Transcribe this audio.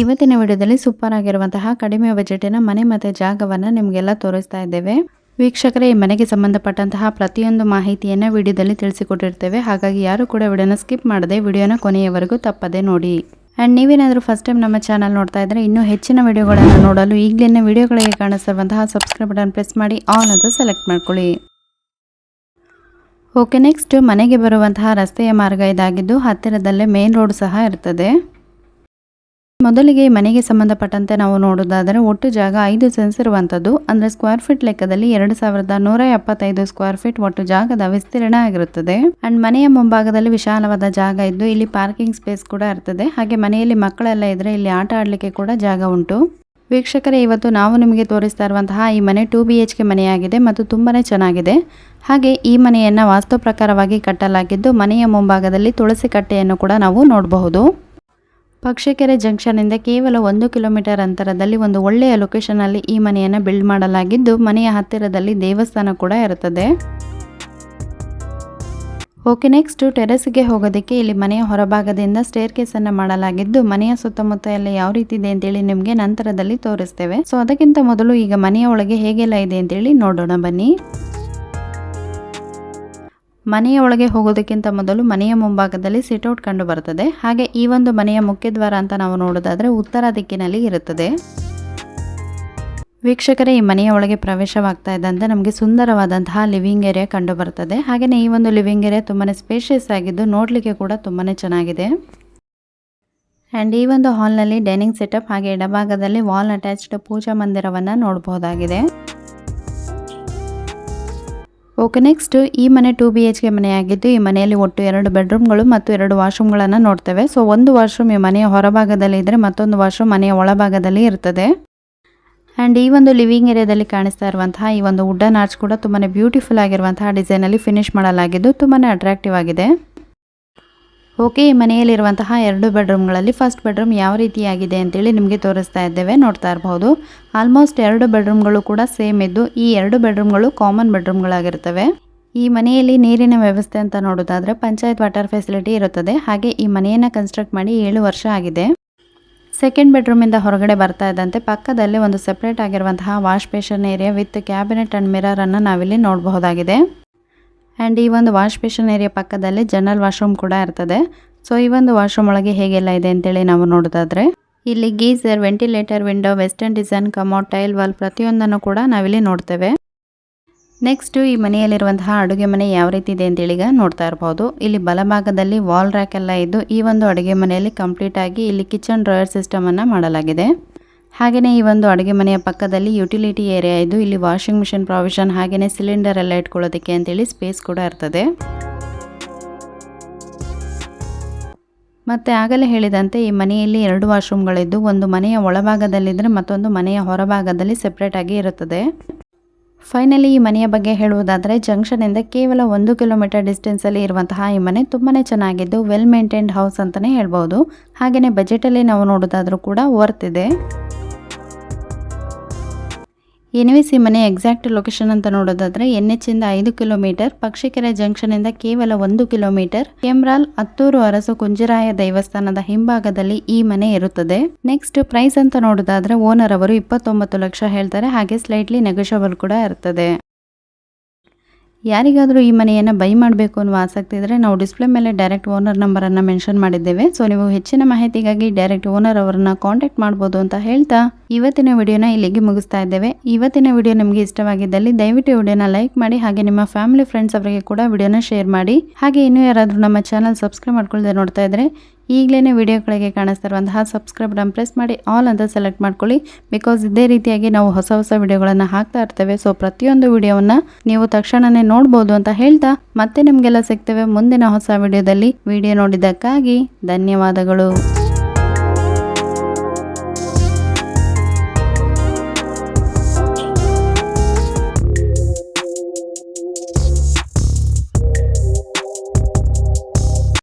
ಇವತ್ತಿನ ವಿಡಿಯೋದಲ್ಲಿ ಸೂಪರ್ ಆಗಿರುವಂತಹ ಕಡಿಮೆ ಬಜೆಟಿನ ಮನೆ ಮತ್ತು ಜಾಗವನ್ನು ನಿಮಗೆಲ್ಲ ತೋರಿಸ್ತಾ ಇದ್ದೇವೆ. ವೀಕ್ಷಕರೇ, ಈ ಮನೆಗೆ ಸಂಬಂಧಪಟ್ಟಂತಹ ಪ್ರತಿಯೊಂದು ಮಾಹಿತಿಯನ್ನು ವಿಡಿಯೋದಲ್ಲಿ ತಿಳಿಸಿಕೊಟ್ಟಿರ್ತೇವೆ. ಹಾಗಾಗಿ ಯಾರು ಕೂಡ ವಿಡಿಯೋನ ಸ್ಕಿಪ್ ಮಾಡದೆ ವಿಡಿಯೋನ ಕೊನೆಯವರೆಗೂ ತಪ್ಪದೆ ನೋಡಿ. ಆ್ಯಂಡ್ ನೀವೇನಾದರೂ ಫಸ್ಟ್ ಟೈಮ್ ನಮ್ಮ ಚಾನಲ್ ನೋಡ್ತಾ ಇದ್ದರೆ ಇನ್ನೂ ಹೆಚ್ಚಿನ ವಿಡಿಯೋಗಳನ್ನು ನೋಡಲು ಈಗಲಿನ ವಿಡಿಯೋಗಳಿಗೆ ಕಾಣಿಸಿರುವಂತಹ ಸಬ್ಸ್ಕ್ರೈಬ್ ಬಟನ್ ಪ್ರೆಸ್ ಮಾಡಿ ಆನ್ ಅಂತ ಸೆಲೆಕ್ಟ್ ಮಾಡ್ಕೊಳ್ಳಿ. ಓಕೆ ನೆಕ್ಸ್ಟ್ ಮನೆಗೆ ಬರುವಂತಹ ರಸ್ತೆಯ ಮಾರ್ಗ ಇದಾಗಿದ್ದು ಹತ್ತಿರದಲ್ಲೇ ಮೇನ್ ರೋಡ್ ಸಹ ಇರ್ತದೆ. ಮೊದಲಿಗೆ ಮನೆಗೆ ಸಂಬಂಧಪಟ್ಟಂತೆ ನಾವು ನೋಡೋದಾದರೆ ಒಟ್ಟು ಜಾಗ ಐದು ಸೆನ್ಸ್ ಇರುವಂಥದ್ದು. ಅಂದರೆ ಸ್ಕ್ವೇರ್ ಫೀಟ್ ಲೆಕ್ಕದಲ್ಲಿ ಎರಡು ಸಾವಿರದ ನೂರ ಎಪ್ಪತ್ತೈದು ಸ್ಕ್ವೇರ್ ಫೀಟ್ ಒಟ್ಟು ಜಾಗದ ವಿಸ್ತೀರ್ಣ ಆಗಿರುತ್ತದೆ. ಅಂಡ್ ಮನೆಯ ಮುಂಭಾಗದಲ್ಲಿ ವಿಶಾಲವಾದ ಜಾಗ ಇದ್ದು ಇಲ್ಲಿ ಪಾರ್ಕಿಂಗ್ ಸ್ಪೇಸ್ ಕೂಡ ಇರ್ತದೆ. ಹಾಗೆ ಮನೆಯಲ್ಲಿ ಮಕ್ಕಳೆಲ್ಲ ಇದ್ರೆ ಇಲ್ಲಿ ಆಟ ಆಡಲಿಕ್ಕೆ ಕೂಡ ಜಾಗ ಉಂಟು. ವೀಕ್ಷಕರೇ, ಇವತ್ತು ನಾವು ನಿಮಗೆ ತೋರಿಸ್ತಾ ಇರುವಂತಹ ಈ ಮನೆ ಟೂ ಬಿ ಎಚ್ ಕೆ ಮನೆಯಾಗಿದೆ ಮತ್ತು ತುಂಬಾನೇ ಚೆನ್ನಾಗಿದೆ. ಹಾಗೆ ಈ ಮನೆಯನ್ನು ವಾಸ್ತು ಪ್ರಕಾರವಾಗಿ ಕಟ್ಟಲಾಗಿದ್ದು ಮನೆಯ ಮುಂಭಾಗದಲ್ಲಿ ತುಳಸಿ ಕಟ್ಟೆಯನ್ನು ಕೂಡ ನಾವು ನೋಡಬಹುದು. ಪಕ್ಷಿಕೆರೆ ಜಂಕ್ಷನ್ನಿಂದ ಕೇವಲ ಒಂದು ಕಿಲೋಮೀಟರ್ ಅಂತರದಲ್ಲಿ ಒಂದು ಒಳ್ಳೆಯ ಲೊಕೇಶನಲ್ಲಿ ಈ ಮನೆಯನ್ನು ಬಿಲ್ಡ್ ಮಾಡಲಾಗಿದ್ದು, ಮನೆಯ ಹತ್ತಿರದಲ್ಲಿ ದೇವಸ್ಥಾನ ಕೂಡ ಇರುತ್ತದೆ. ಓಕೆ ನೆಕ್ಸ್ಟು ಟೆರೆಸ್ಗೆ ಹೋಗೋದಕ್ಕೆ ಇಲ್ಲಿ ಮನೆಯ ಹೊರಭಾಗದಿಂದ ಸ್ಟೇರ್ ಕೇಸನ್ನು ಮಾಡಲಾಗಿದ್ದು, ಮನೆಯ ಸುತ್ತಮುತ್ತ ಎಲ್ಲ ಯಾವ ರೀತಿ ಇದೆ ಅಂತೇಳಿ ನಿಮಗೆ ನಂತರದಲ್ಲಿ ತೋರಿಸ್ತೇವೆ. ಸೊ ಅದಕ್ಕಿಂತ ಮೊದಲು ಈಗ ಮನೆಯ ಒಳಗೆ ಹೇಗೆಲ್ಲ ಇದೆ ಅಂತೇಳಿ ನೋಡೋಣ ಬನ್ನಿ. ಮನೆಯ ಒಳಗೆ ಹೋಗೋದಕ್ಕಿಂತ ಮೊದಲು ಮನೆಯ ಮುಂಭಾಗದಲ್ಲಿ ಸಿಟ್ಔಟ್ ಕಂಡು ಬರ್ತದೆ ಹಾಗೆ ಈ ಒಂದು ಮನೆಯ ಮುಖ್ಯದ್ವಾರ ಅಂತ ನಾವು ನೋಡೋದಾದ್ರೆ ಉತ್ತರ ದಿಕ್ಕಿನಲ್ಲಿ ಇರುತ್ತದೆ. ವೀಕ್ಷಕರೇ, ಈ ಮನೆಯ ಒಳಗೆ ಪ್ರವೇಶವಾಗ್ತಾ ಇದ್ದಂತೆ ನಮಗೆ ಸುಂದರವಾದಂತಹ ಲಿವಿಂಗ್ ಏರಿಯಾ ಕಂಡು ಬರ್ತದೆ. ಹಾಗೆಯೇ ಈ ಒಂದು ಲಿವಿಂಗ್ ಏರಿಯಾ ತುಂಬಾ ಸ್ಪೇಷಿಯಸ್ ಆಗಿದ್ದು ನೋಡಲಿಕ್ಕೆ ಕೂಡ ತುಂಬಾ ಚೆನ್ನಾಗಿದೆ. ಆ್ಯಂಡ್ ಈ ಒಂದು ಹಾಲ್ನಲ್ಲಿ ಡೈನಿಂಗ್ ಸೆಟಪ್ ಹಾಗೆ ಎಡಭಾಗದಲ್ಲಿ ವಾಲ್ ಅಟ್ಯಾಚ್ಡ್ ಪೂಜಾ ಮಂದಿರವನ್ನು ನೋಡಬಹುದಾಗಿದೆ. ಓಕೆ ನೆಕ್ಸ್ಟ್ ಈ ಮನೆ ಟು ಬಿ ಎಚ್ ಕೆ ಮನೆಯಾಗಿದ್ದು ಈ ಮನೆಯಲ್ಲಿ ಒಟ್ಟು ಎರಡು ಬೆಡ್ರೂಮ್ಗಳು ಮತ್ತು ಎರಡು ವಾಶ್ರೂಮ್ಗಳನ್ನು ನೋಡ್ತೇವೆ. ಸೊ ಒಂದು ವಾಶ್ರೂಮ್ ಈ ಮನೆಯ ಹೊರಭಾಗದಲ್ಲಿ ಇದ್ದರೆ ಮತ್ತೊಂದು ವಾಶ್ರೂಮ್ ಮನೆಯ ಒಳಭಾಗದಲ್ಲಿ ಇರ್ತದೆ. ಆ್ಯಂಡ್ ಈ ಒಂದು ಲಿವಿಂಗ್ ಏರಿಯಾದಲ್ಲಿ ಕಾಣಿಸ್ತಾ ಇರುವಂತಹ ಈ ಒಂದು ವುಡನ್ ಆರ್ಚ್ ಕೂಡ ತುಂಬಾ ಬ್ಯೂಟಿಫುಲ್ ಆಗಿರುವಂತಹ ಡಿಸೈನಲ್ಲಿ ಫಿನಿಶ್ ಮಾಡಲಾಗಿದ್ದು ತುಂಬಾ ಅಟ್ರಾಕ್ಟಿವ್ ಆಗಿದೆ. ಓಕೆ, ಈ ಮನೆಯಲ್ಲಿರುವಂತಹ ಎರಡು ಬೆಡ್ರೂಮ್ಗಳಲ್ಲಿ ಫಸ್ಟ್ ಬೆಡ್ರೂಮ್ ಯಾವ ರೀತಿಯಾಗಿದೆ ಅಂತೇಳಿ ನಿಮಗೆ ತೋರಿಸ್ತಾ ಇದ್ದೇವೆ, ನೋಡ್ತಾ ಇರಬಹುದು ಆಲ್ಮೋಸ್ಟ್ ಎರಡು ಬೆಡ್ರೂಮ್ಗಳು ಕೂಡ ಸೇಮ್ ಇದ್ದು, ಈ ಎರಡು ಬೆಡ್ರೂಮ್ಗಳು ಕಾಮನ್ ಬೆಡ್ರೂಮ್ಗಳಾಗಿರ್ತವೆ. ಈ ಮನೆಯಲ್ಲಿ ನೀರಿನ ವ್ಯವಸ್ಥೆ ಅಂತ ನೋಡೋದಾದ್ರೆ ಪಂಚಾಯತ್ ವಾಟರ್ ಫೆಸಿಲಿಟಿ ಇರುತ್ತದೆ. ಹಾಗೆ ಈ ಮನೆಯನ್ನು ಕನ್ಸ್ಟ್ರಕ್ಟ್ ಮಾಡಿ ಏಳು ವರ್ಷ ಆಗಿದೆ. ಸೆಕೆಂಡ್ ಬೆಡ್ರೂಮಿಂದ ಹೊರಗಡೆ ಬರ್ತಾ ಇದ್ದಂತೆ ಪಕ್ಕದಲ್ಲಿ ಒಂದು ಸೆಪ್ರೇಟ್ ಆಗಿರುವಂತಹ wash basin area with cabinet and ಮಿರರನ್ನು ನಾವಿಲ್ಲಿ ನೋಡಬಹುದಾಗಿದೆ. ಆ್ಯಂಡ್ ಈ ಒಂದು ವಾಶ್ ಬೇಷನ್ ಏರಿಯಾ ಪಕ್ಕದಲ್ಲಿ ಜನರಲ್ ವಾಶ್ರೂಮ್ ಕೂಡ ಇರ್ತದೆ. ಸೊ ಈ ಒಂದು ವಾಶ್ರೂಮ್ ಒಳಗೆ ಹೇಗೆಲ್ಲ ಇದೆ ಅಂತೇಳಿ ನಾವು ನೋಡೋದಾದ್ರೆ, ಇಲ್ಲಿ geyser ventilator window western design commode tile wall ಪ್ರತಿಯೊಂದನ್ನು ಕೂಡ ನಾವಿಲ್ಲಿ ನೋಡ್ತೇವೆ. ನೆಕ್ಸ್ಟ್ ಈ ಮನೆಯಲ್ಲಿರುವಂತಹ ಅಡುಗೆ ಮನೆ ಯಾವ ರೀತಿ ಇದೆ ಅಂತೇಳಿ ಈಗ ನೋಡ್ತಾ ಇರಬಹುದು ಇಲ್ಲಿ ಬಲಭಾಗದಲ್ಲಿ ವಾಲ್ ರ್ಯಾಕ್ ಎಲ್ಲ ಇದ್ದು, ಈ ಒಂದು ಅಡುಗೆ ಮನೆಯಲ್ಲಿ ಕಂಪ್ಲೀಟ್ ಆಗಿ ಇಲ್ಲಿ ಕಿಚನ್ ಡ್ರಾಯರ್ ಸಿಸ್ಟಮ್ ಮಾಡಲಾಗಿದೆ. ಹಾಗೆಯೇ ಈ ಒಂದು ಅಡುಗೆ ಮನೆಯ ಪಕ್ಕದಲ್ಲಿ ಯುಟಿಲಿಟಿ ಏರಿಯಾ ಇದು. ಇಲ್ಲಿ ವಾಷಿಂಗ್ ಮಿಷಿನ್ ಪ್ರಾವಿಷನ್ ಹಾಗೆಯೇ ಸಿಲಿಂಡರ್ ಎಲ್ಲ ಇಟ್ಕೊಳ್ಳೋದಕ್ಕೆ ಅಂತೇಳಿ ಸ್ಪೇಸ್ ಕೂಡ ಇರ್ತದೆ. ಮತ್ತೆ ಆಗಲೇ ಹೇಳಿದಂತೆ ಈ ಮನೆಯಲ್ಲಿ ಎರಡು ವಾಶ್ರೂಮ್ಗಳಿದ್ದು ಒಂದು ಮನೆಯ ಒಳಭಾಗದಲ್ಲಿದ್ದರೆ ಮತ್ತೊಂದು ಮನೆಯ ಹೊರಭಾಗದಲ್ಲಿ ಸೆಪ್ರೇಟ್ ಆಗಿ ಇರುತ್ತದೆ. ಫೈನಲಿ ಈ ಮನೆಯ ಬಗ್ಗೆ ಹೇಳುವುದಾದರೆ ಜಂಕ್ಷನಿಂದ ಕೇವಲ ಒಂದು ಕಿಲೋಮೀಟರ್ ಡಿಸ್ಟೆನ್ಸಲ್ಲಿ ಇರುವಂತಹ ಈ ಮನೆ ತುಂಬಾ ಚೆನ್ನಾಗಿದ್ದು ವೆಲ್ ಮೇಂಟೈನ್ಡ್ ಹೌಸ್ ಅಂತಲೇ ಹೇಳ್ಬೋದು ಹಾಗೆಯೇ ಬಜೆಟಲ್ಲಿ ನಾವು ನೋಡೋದಾದರೂ ಕೂಡ ವರ್ತ್ ಇದೆ. ಎನಿವೇಸ್ ಸಿ ಮನೆ ಎಕ್ಸಾಕ್ಟ್ ಲೊಕೇಶನ್ ಅಂತ ನೋಡೋದಾದ್ರೆ ಎನ್ ಎಚ್ ಇಂದ ಐದು ಕಿಲೋಮೀಟರ್, ಪಕ್ಷಿಕೆರೆ ಜಂಕ್ಷನ್ ಇಂದ ಕೇವಲ ಒಂದು ಕಿಲೋಮೀಟರ್, ಕೆಮ್ರಾಲ್ ಅತ್ತೂರು ಅರಸು ಕುಂಜರಾಯ ದೇವಸ್ಥಾನದ ಹಿಂಭಾಗದಲ್ಲಿ ಈ ಮನೆ ಇರುತ್ತದೆ. ನೆಕ್ಸ್ಟ್ ಪ್ರೈಸ್ ಅಂತ ನೋಡೋದಾದ್ರೆ ಓನರ್ ಅವರು ಇಪ್ಪತ್ತೊಂಬತ್ತು ಲಕ್ಷ ಹೇಳ್ತಾರೆ, ಹಾಗೆ ಸ್ಲೈಟ್ಲಿ ನೆಗೋಷಿಯಬಲ್ ಕೂಡ ಇರ್ತದೆ. ಯಾರಿಗಾದರೂ ಈ ಮನೆಯನ್ನು ಬೈ ಮಾಡಬೇಕು ಅನ್ನುವ ಆಸಕ್ತಿ ಇದ್ದರೆ ನಾವು ಡಿಸ್ಪ್ಲೇ ಮೇಲೆ ಡೈರೆಕ್ಟ್ ಓನರ್ ನಂಬರನ್ನು ಮೆನ್ಷನ್ ಮಾಡಿದ್ದೇವೆ. ಸೊ ನೀವು ಹೆಚ್ಚಿನ ಮಾಹಿತಿಗಾಗಿ ಡೈರೆಕ್ಟ್ ಓನರ್ ಅವರನ್ನ ಕಾಂಟ್ಯಾಕ್ಟ್ ಮಾಡ್ಬೋದು ಅಂತ ಹೇಳ್ತಾ ಇವತ್ತಿನ ವಿಡಿಯೋನ ಇಲ್ಲಿಗೆ ಮುಗಿಸ್ತಾ ಇದ್ದೇವೆ. ಇವತ್ತಿನ ವಿಡಿಯೋ ನಿಮಗೆ ಇಷ್ಟವಾಗಿದ್ದಲ್ಲಿ ದಯವಿಟ್ಟು ವಿಡಿಯೋನ ಲೈಕ್ ಮಾಡಿ, ಹಾಗೆ ನಿಮ್ಮ ಫ್ಯಾಮಿಲಿ ಫ್ರೆಂಡ್ಸ್ ಅವರಿಗೆ ಕೂಡ ವಿಡಿಯೋನ ಶೇರ್ ಮಾಡಿ. ಹಾಗೆ ಇನ್ನೂ ಯಾರಾದರೂ ನಮ್ಮ ಚಾನಲ್ ಸಬ್ಸ್ಕ್ರೈಬ್ ಮಾಡ್ಕೊಳ್ಳದೆ ನೋಡ್ತಾ ಇದ್ರೆ ಈಗಲೇ ವಿಡಿಯೋಗಳಿಗೆ ಕಾಣಿಸ್ತಾ ಇರುವಂತಹ ಸಬ್ಸ್ಕ್ರೈಬ್ ಬಟನ್ ಪ್ರೆಸ್ ಮಾಡಿ ಆಲ್ ಅಂತ ಸೆಲೆಕ್ಟ್ ಮಾಡ್ಕೊಳ್ಳಿ. ಬಿಕಾಸ್ ಇದೇ ರೀತಿಯಾಗಿ ನಾವು ಹೊಸ ಹೊಸ ವಿಡಿಯೋಗಳನ್ನು ಹಾಕ್ತಾ ಇರ್ತೇವೆ. ಸೊ ಪ್ರತಿಯೊಂದು ವಿಡಿಯೋವನ್ನು ನೀವು ತಕ್ಷಣನೇ ನೋಡ್ಬೋದು ಅಂತ ಹೇಳ್ತಾ ಮತ್ತೆ ನಿಮಗೆಲ್ಲ ಸಿಗ್ತೇವೆ ಮುಂದಿನ ಹೊಸ ವಿಡಿಯೋದಲ್ಲಿ. ವಿಡಿಯೋ ನೋಡಿದ್ದಕ್ಕಾಗಿ ಧನ್ಯವಾದಗಳು.